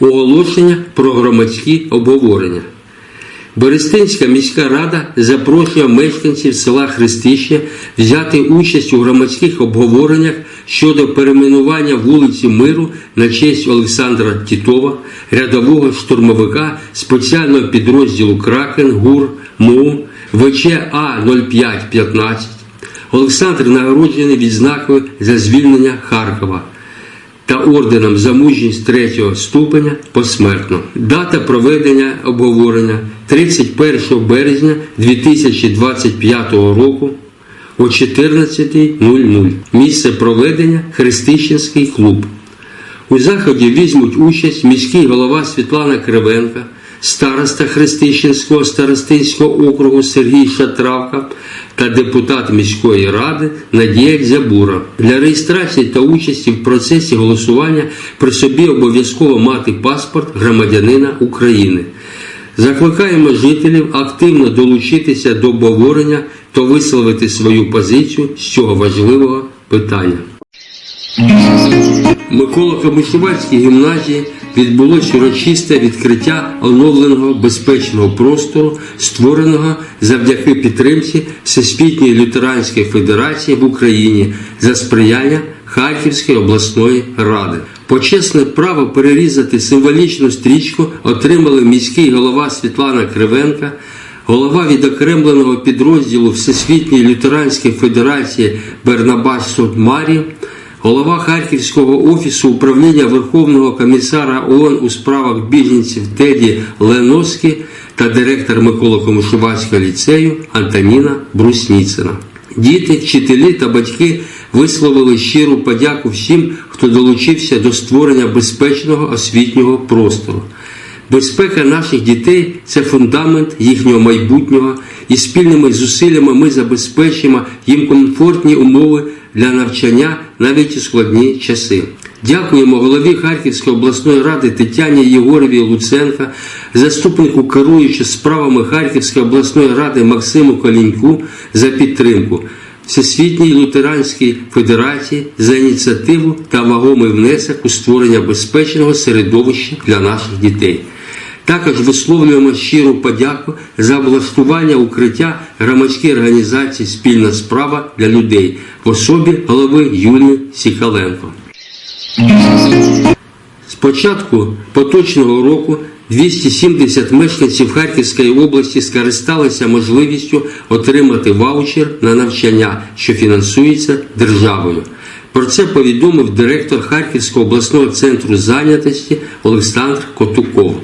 оголошення про громадські обговорення. Берестинська міська рада запрошує мешканців села Хрестище взяти участь у громадських обговореннях щодо перейменування вулиці Миру на честь Олександра Тітова, рядового штурмовика спеціального підрозділу Кракен ГУР МУ ВЧ А0515. Олександр нагороджений відзнакою за звільнення Харкова та орденом за мужність третього ступеня посмертно. Дата проведення обговорення 31 березня 2025 року о 14.00. Місце проведення Христищенський клуб. У заході візьмуть участь міський голова Світлана Кривенка, староста Христищенського старостинського округу Сергій Шатравка та депутат міської ради Надія Дзябура. Для реєстрації та участі в процесі голосування при собі обов'язково мати паспорт громадянина України. Закликаємо жителів активно долучитися до обговорення та висловити свою позицію з цього важливого питання. Микола Камишувальській гімназії відбулось урочисте відкриття оновленого безпечного простору, створеного завдяки підтримці Всесвітньої лютеранської федерації в Україні за сприяння Харківської обласної ради. Почесне право перерізати символічну стрічку отримали міський голова Світлана Кривенка, голова відокремленого підрозділу Всесвітньої лютеранської федерації Бернабаш Судмарі, голова Харківського офісу управління Верховного комісара ООН у справах біженців Теді Леноски та директор Микола Комишувацького ліцею Антоніна Брусніцина. Діти, вчителі та батьки висловили щиру подяку всім, хто долучився до створення безпечного освітнього простору. Безпека наших дітей це фундамент їхнього майбутнього, і спільними зусиллями ми забезпечимо їм комфортні умови для навчання навіть у складні часи. Дякуємо голові Харківської обласної ради Тетяні Єгорові Луценка, заступнику керуючи справами Харківської обласної ради Максиму Коліньку за підтримку. Всесвітній лютеранській федерації за ініціативу та вагомий внесок у створення безпечного середовища для наших дітей. Також висловлюємо щиру подяку за облаштування укриття громадської організації Спільна справа для людей в особі голови Юлії Сікаленко. З початку поточного року 270 мешканців Харківської області скористалися можливістю отримати ваучер на навчання, що фінансується державою. Про це повідомив директор Харківського обласного центру зайнятості Олександр Котуков.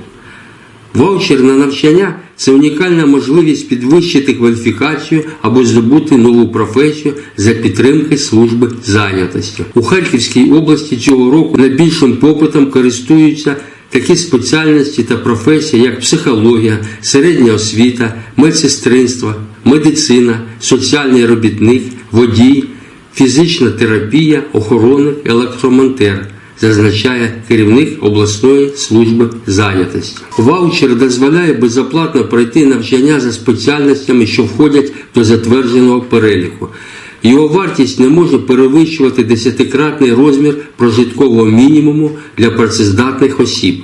Ваучер на навчання це унікальна можливість підвищити кваліфікацію або здобути нову професію за підтримки служби зайнятості. У Харківській області цього року найбільшим попитом користуються такі спеціальності та професії, як психологія, середня освіта, медсестринство, медицина, соціальний робітник, водій, фізична терапія, охоронник, електромонтер зазначає керівник обласної служби зайнятості. Ваучер дозволяє безоплатно пройти навчання за спеціальностями, що входять до затвердженого переліку. Його вартість не може перевищувати десятикратний розмір прожиткового мінімуму для працездатних осіб.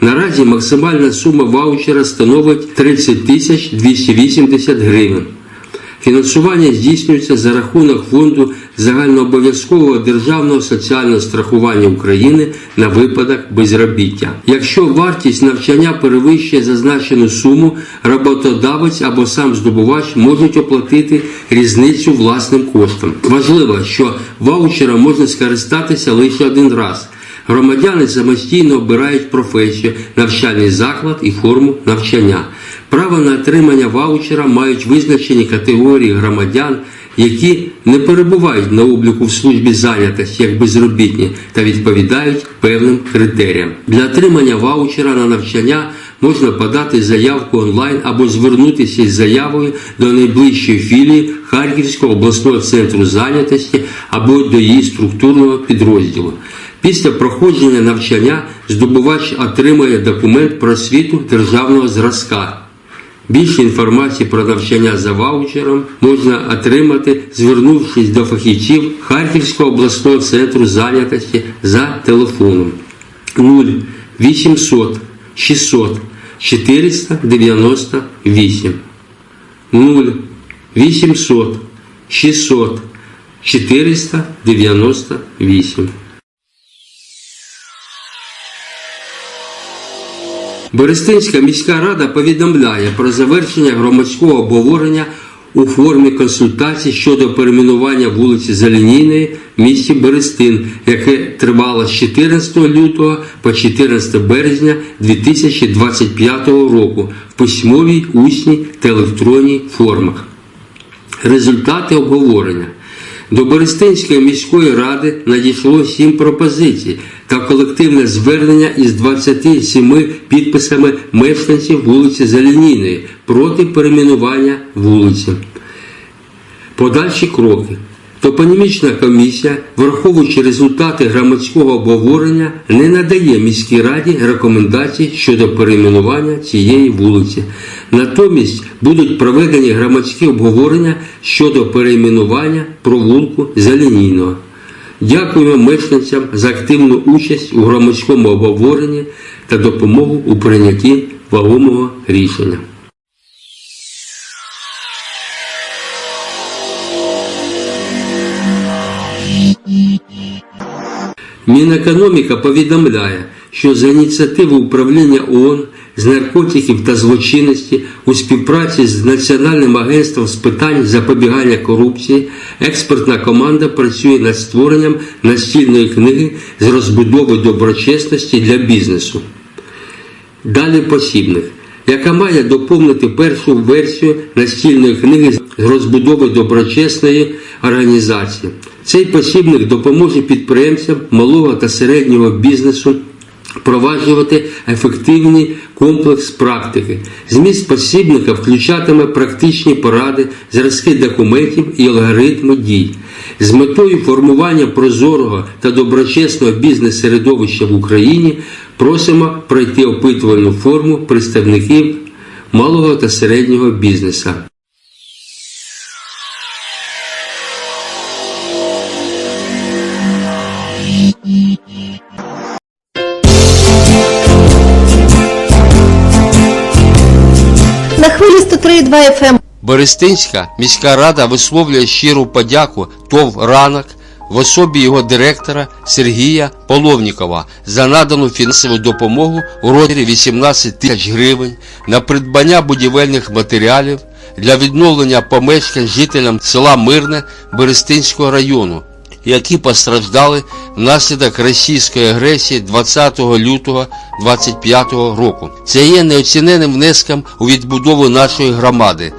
Наразі максимальна сума ваучера становить 30 тисяч 280 гривень. Фінансування здійснюється за рахунок фонду загальнообов'язкового державного соціального страхування України на випадок безробіття. Якщо вартість навчання перевищує зазначену суму, роботодавець або сам здобувач можуть оплатити різницю власним коштом. Важливо, що ваучером можна скористатися лише один раз. Громадяни самостійно обирають професію, навчальний заклад і форму навчання. Право на отримання ваучера мають визначені категорії громадян, які не перебувають на обліку в службі зайнятості як безробітні та відповідають певним критеріям. Для отримання ваучера на навчання можна подати заявку онлайн або звернутися із заявою до найближчої філії Харківського обласного центру зайнятості або до її структурного підрозділу. Після проходження навчання здобувач отримує документ про освіту державного зразка. Більше інформації про навчання за ваучером можна отримати, звернувшись до фахівців Харківського обласного центру зайнятості за телефоном. 0 800 600 498 0 800 600 498 Берестинська міська рада повідомляє про завершення громадського обговорення у формі консультацій щодо перейменування вулиці Зеленійної в місті Берестин, яке тривало з 14 лютого по 14 березня 2025 року в письмовій, усній та електронній формах. Результати обговорення. До Берестинської міської ради надійшло 7 пропозицій та колективне звернення із 27 підписами мешканців вулиці Зеленійної проти перейменування вулиці. Подальші кроки. Топонімічна комісія, враховуючи результати громадського обговорення, не надає міській раді рекомендацій щодо перейменування цієї вулиці. Натомість будуть проведені громадські обговорення щодо перейменування провулку Зеленійного. Дякуємо мешканцям за активну участь у громадському обговоренні та допомогу у прийнятті вагомого рішення. Мінекономіка повідомляє, що за ініціативи управління ООН з наркотиків та злочинності у співпраці з Національним агентством з питань запобігання корупції експертна команда працює над створенням настільної книги з розбудови доброчесності для бізнесу. Далі посібник, яка має доповнити першу версію настільної книги з розбудови доброчесної організації. Цей посібник допоможе підприємцям малого та середнього бізнесу впроваджувати ефективний комплекс практики. Зміст посібника включатиме практичні поради, зразки документів і алгоритми дій. З метою формування прозорого та доброчесного бізнес-середовища в Україні просимо пройти опитувальну форму представників малого та середнього бізнесу. 103,2 FM Берестинська міська рада висловлює щиру подяку ТОВ Ранок в особі його директора Сергія Половнікова за надану фінансову допомогу у розмірі 18 тисяч гривень на придбання будівельних матеріалів для відновлення помешкань жителям села Мирне Берестинського району, які постраждали внаслідок російської агресії 20 лютого 25 року. Це є неоціненним внеском у відбудову нашої громади.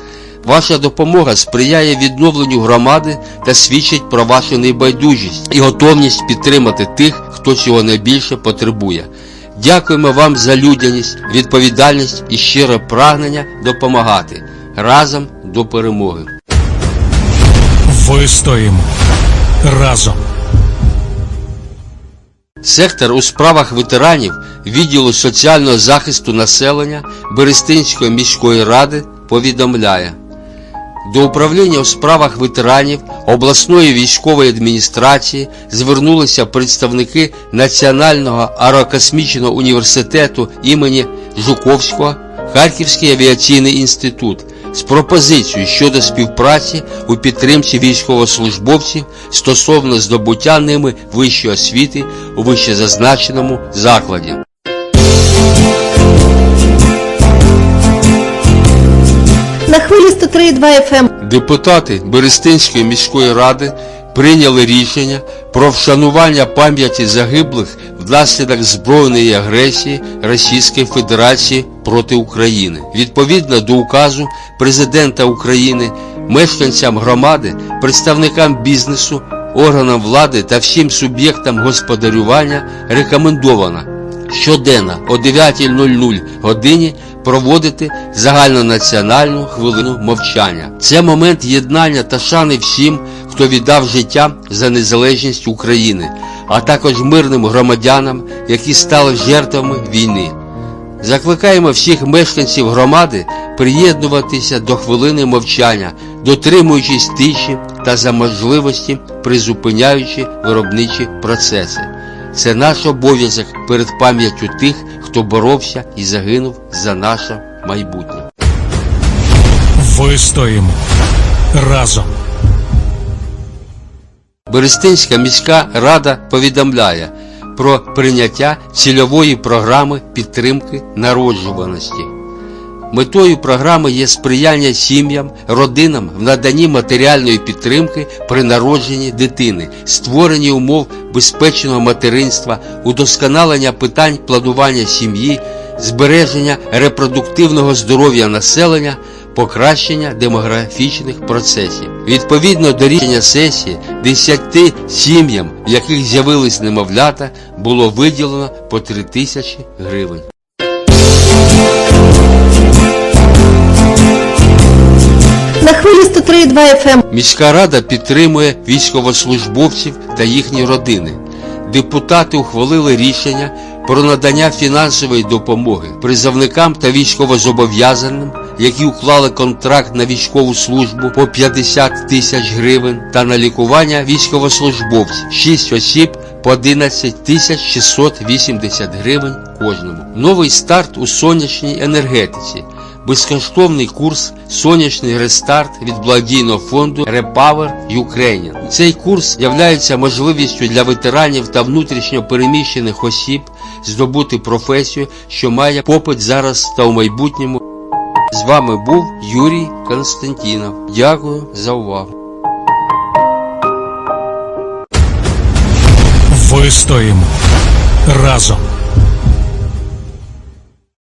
Ваша допомога сприяє відновленню громади та свідчить про вашу небайдужість і готовність підтримати тих, хто цього найбільше потребує. Дякуємо вам за людяність, відповідальність і щире прагнення допомагати разом до перемоги. Вистоїмо разом. Сектор у справах ветеранів відділу соціального захисту населення Берестинської міської ради повідомляє. До управління у справах ветеранів обласної військової адміністрації звернулися представники Національного аерокосмічного університету імені Жуковського, Харківський авіаційний інститут з пропозицією щодо співпраці у підтримці військовослужбовців стосовно здобуття ними вищої освіти у вищезазначеному закладі. на хвилі 103,2 FM Депутати Берестинської міської ради прийняли рішення про вшанування пам'яті загиблих внаслідок збройної агресії Російської Федерації проти України. Відповідно до указу президента України, мешканцям громади, представникам бізнесу, органам влади та всім суб'єктам господарювання рекомендовано щоденно о 9.00 годині проводити загальнонаціональну хвилину мовчання. Це момент єднання та шани всім, хто віддав життя за незалежність України, а також мирним громадянам, які стали жертвами війни. Закликаємо всіх мешканців громади приєднуватися до хвилини мовчання, дотримуючись тиші та за можливості призупиняючи виробничі процеси. Це наш обов'язок перед пам'яттю тих, хто боровся і загинув за наше майбутнє. Вистоїмо разом. Берестинська міська рада повідомляє про прийняття цільової програми підтримки народжуваності. Метою програми є сприяння сім'ям, родинам в наданні матеріальної підтримки при народженні дитини, створенні умов безпечного материнства, удосконалення питань планування сім'ї, збереження репродуктивного здоров'я населення, покращення демографічних процесів. Відповідно до рішення сесії, 10 сім'ям, в яких з'явились немовлята, було виділено по 3 тисячі гривень. На хвилі 103,2 FM. Міська рада підтримує військовослужбовців та їхні родини. Депутати ухвалили рішення про надання фінансової допомоги призовникам та військовозобов'язаним, які уклали контракт на військову службу по 50 тисяч гривень та на лікування військовослужбовців 6 осіб по 11 тисяч 680 гривень кожному. Новий старт у сонячній енергетиці безкоштовний курс Сонячний рестарт від благодійного фонду Repower Ukraine. Цей курс являється можливістю для ветеранів та внутрішньо переміщених осіб здобути професію, що має попит зараз та у майбутньому. З вами був Юрій Константінов. Дякую за увагу. Вистоїмо разом.